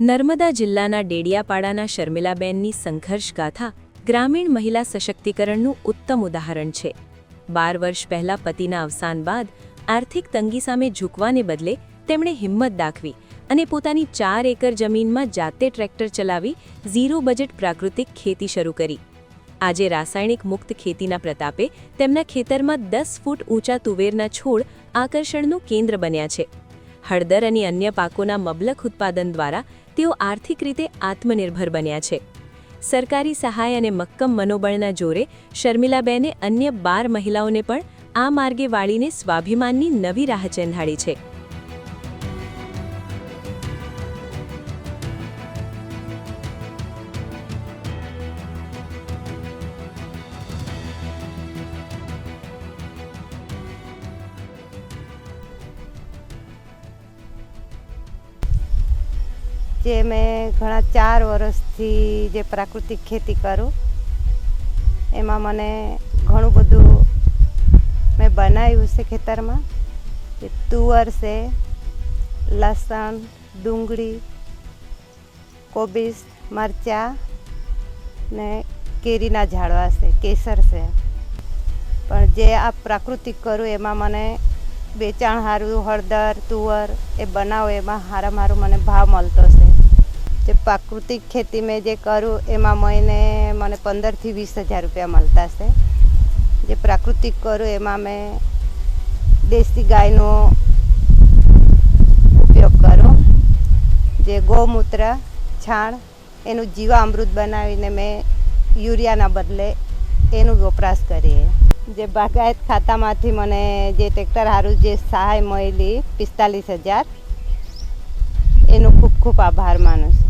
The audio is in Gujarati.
નર્મદા જિલ્લાના ડેડિયાપાડાના શર્મિલાબેનની સંઘર્ષ ગાથા ગ્રામીણ મહિલા સશક્તિકરણનું ઉત્તમ ઉદાહરણ છે. બાર વર્ષ પહેલા પતિના અવસાન બાદ આર્થિક તંગી સામે ઝૂકવાને બદલે તેમણે હિંમત દાખવી અને પોતાની ચાર એકર જમીનમાં જાતે ટ્રેક્ટર ચલાવી ઝીરો બજેટ પ્રાકૃતિક ખેતી શરૂ કરી. આજે રાસાયણિક મુક્ત ખેતીના પ્રતાપે તેમના ખેતરમાં દસ ફૂટ ઊંચા તુવેરના છોડ આકર્ષણનું કેન્દ્ર બન્યા છે. હળદર અને અન્ય પાકોના મબલખ ઉત્પાદન દ્વારા તેઓ આર્થિક રીતે આત્મનિર્ભર બન્યા છે. સરકારી સહાય અને મક્કમ મનોબળના જોરે શર્મિલાબેને અન્ય બાર મહિલાઓને પણ આ માર્ગે વાળીને સ્વાભિમાનની નવી રાહ ચેંધાડી છે. જે મેં ઘણા ચાર વર્ષથી જે પ્રાકૃતિક ખેતી કરું, એમાં મને ઘણું બધું મેં બનાવ્યું છે ખેતરમાં. જે તુવર છે, લસણ, ડુંગળી કોબીસ મરચાં ને કેરીના ઝાડવા છે, કેસર છે. પણ જે આ પ્રાકૃતિક કરું એમાં મને વેચાણ સારું હળદર, તુવર એ બનાવો, એમાં સારા મારું મને ભાવ મળતો છે જે પ્રાકૃતિક ખેતી મેં જે કરું, એમાં મહિને મને પંદરથી વીસ હજાર રૂપિયા મળતા છે જે પ્રાકૃતિક કરું, એમાં મેં દેશી ગાયનો ઉપયોગ કરું. જે ગૌમૂત્ર, છાણ, એનું જીવામૃત બનાવીને મેં યુરિયાના બદલે એનું વપરાશ કરીએ. જે બાગાયત ખાતામાંથી મને જે ટ્રેક્ટર સારું જે સહાય મળેલી પિસ્તાલીસ હજાર, એનો ખૂબ ખૂબ આભાર માનું છું.